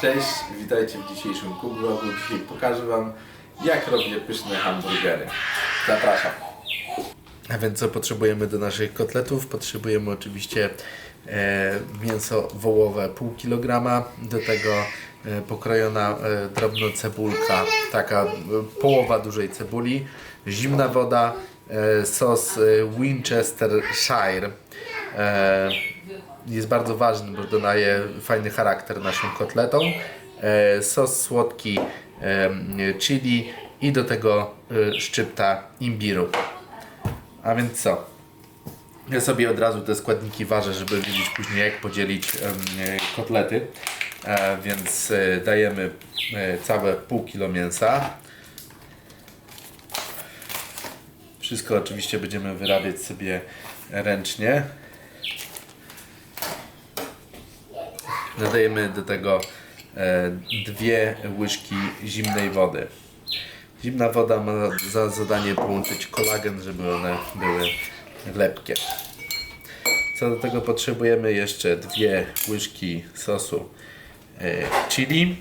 Cześć, witajcie w dzisiejszym vlogu. Dzisiaj pokażę Wam, jak robię pyszne hamburgery. Zapraszam. A więc co potrzebujemy do naszych kotletów? Potrzebujemy oczywiście e, mięso wołowe pół kilograma, do tego e, pokrojona e, drobno cebulka, taka e, połowa dużej cebuli, zimna woda, e, sos e, Winchestershire. E, jest bardzo ważny, bo dodaje fajny charakter naszym kotletom. E, sos słodki e, chili i do tego szczypta imbiru. A więc co? Ja sobie od razu te składniki ważę, żeby wiedzieć później jak podzielić kotlety. Więc dajemy całe pół kilo mięsa. Wszystko oczywiście będziemy wyrabiać sobie ręcznie. Dodajemy do tego e, dwie łyżki zimnej wody. Zimna woda ma za zadanie połączyć kolagen, żeby one były lepkie. Co do tego potrzebujemy jeszcze dwie łyżki sosu e, chili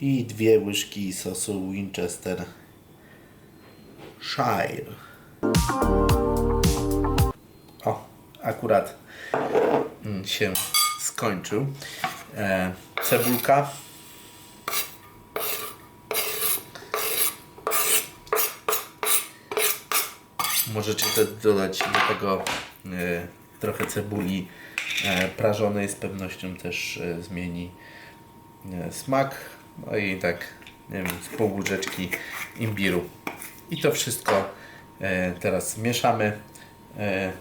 i dwie łyżki sosu Winchester Shire. O, akurat się skończył. E, cebulka. Możecie też dodać do tego e, trochę cebuli e, prażonej, z pewnością też e, zmieni e, smak. No i tak, nie wiem, z pół łyżeczki imbiru. I to wszystko e, teraz mieszamy e,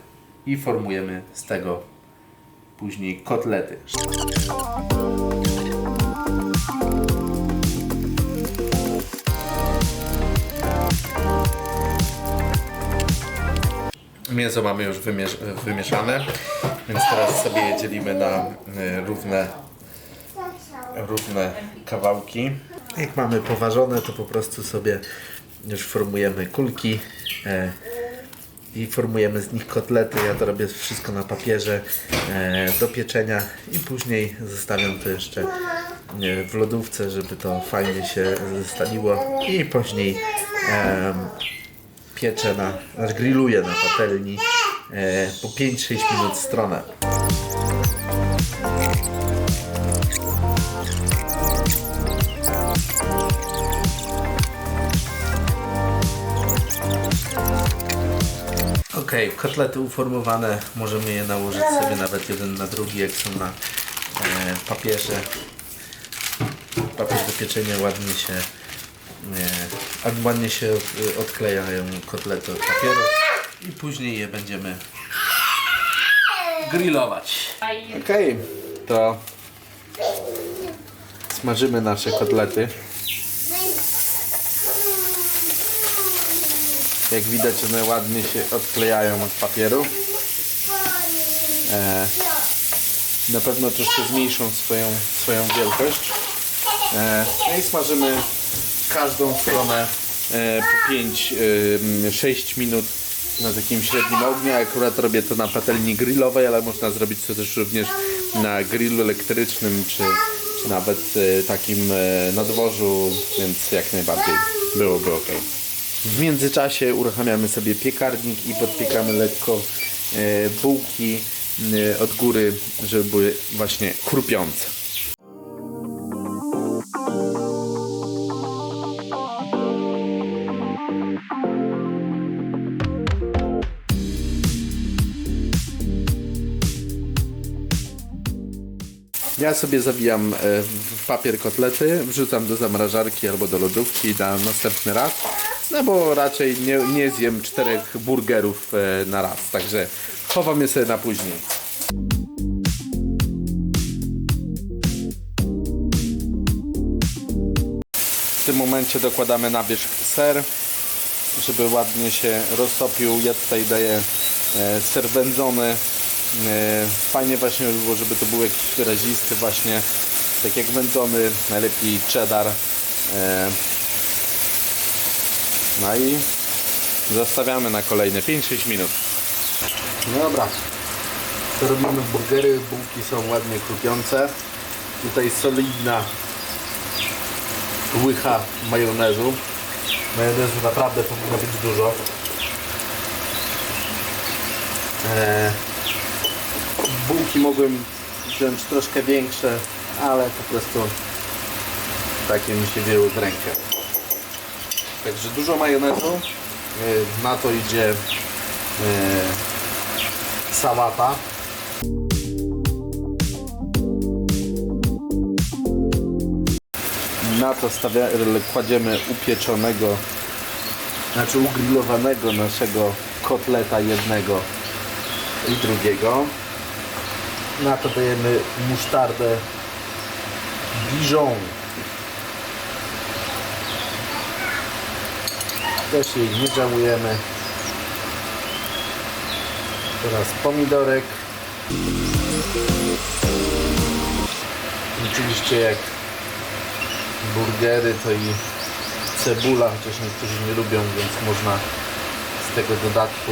i formujemy z tego później kotlety. Mięso mamy już wymiesz wymieszane, więc teraz sobie je dzielimy na e, równe, równe kawałki. Jak mamy poważone, to po prostu sobie już formujemy kulki e, i formujemy z nich kotlety. Ja to robię wszystko na papierze e, do pieczenia i później zostawiam to jeszcze e, w lodówce, żeby to fajnie się zestaliło i później em, pieczę na, znaczy grilluję na patelni e, po 5-6 minut stronę. Kotlety uformowane, możemy je nałożyć sobie nawet jeden na drugi, jak są na e, papierze. Papier do pieczenia ładnie się e, ładnie się e, odklejają kotlety od papieru i później je będziemy grillować. Ok, to smażymy nasze kotlety. Jak widać one ładnie się odklejają od papieru. E, na pewno troszkę zmniejszą swoją, swoją wielkość. E, no i smażymy każdą stronę e, po 5-6 minut na takim średnim ogniu. Akurat robię to na patelni grillowej, ale można zrobić to też również na grillu elektrycznym czy, czy nawet e, takim e, na dworzu, więc jak najbardziej byłoby ok. W międzyczasie uruchamiamy sobie piekarnik i podpiekamy lekko e, bułki e, od góry, żeby były właśnie chrupiące. Ja sobie zawijam e, w papier kotlety, wrzucam do zamrażarki albo do lodówki na następny raz. No bo raczej nie, nie zjem czterech burgerów e, na raz, także chowam je sobie na później. W tym momencie dokładamy na wierzch ser, żeby ładnie się roztopił. Ja tutaj daję e, ser wędzony. E, Fajnie właśnie by było, żeby to był jakiś wyrazisty właśnie, tak jak wędzony, najlepiej cheddar. No i zostawiamy na kolejne 5-6 minut. Dobra. To robimy burgery, bułki są ładnie chrupiące. Tutaj solidna łycha majonezu. Majonezu naprawdę powinno być dużo. Eee, bułki mogłem wziąć troszkę większe, ale po prostu takie mi się wzięły w rękę. Także dużo majonezu. Eee, Na to idzie eee, sałata. Na to stawia, kładziemy upieczonego, znaczy ugrillowanego naszego kotleta jednego i drugiego. Na to dajemy musztardę Dijon. Też jej nie żałujemy. Teraz pomidorek. Oczywiście jak burgery to i cebula, chociaż niektórzy nie lubią, więc można z tego dodatku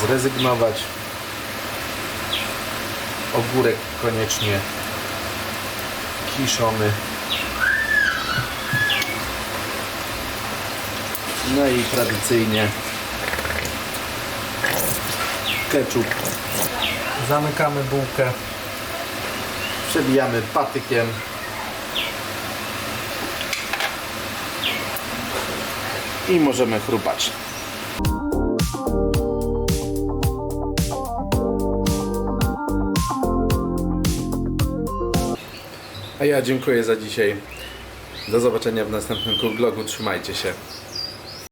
zrezygnować. Ogórek koniecznie kiszony. No i tradycyjnie ketchup. Zamykamy bułkę. Przebijamy patykiem. I możemy chrupać. A ja dziękuję za dzisiaj. Do zobaczenia w następnym vlogu. Trzymajcie się.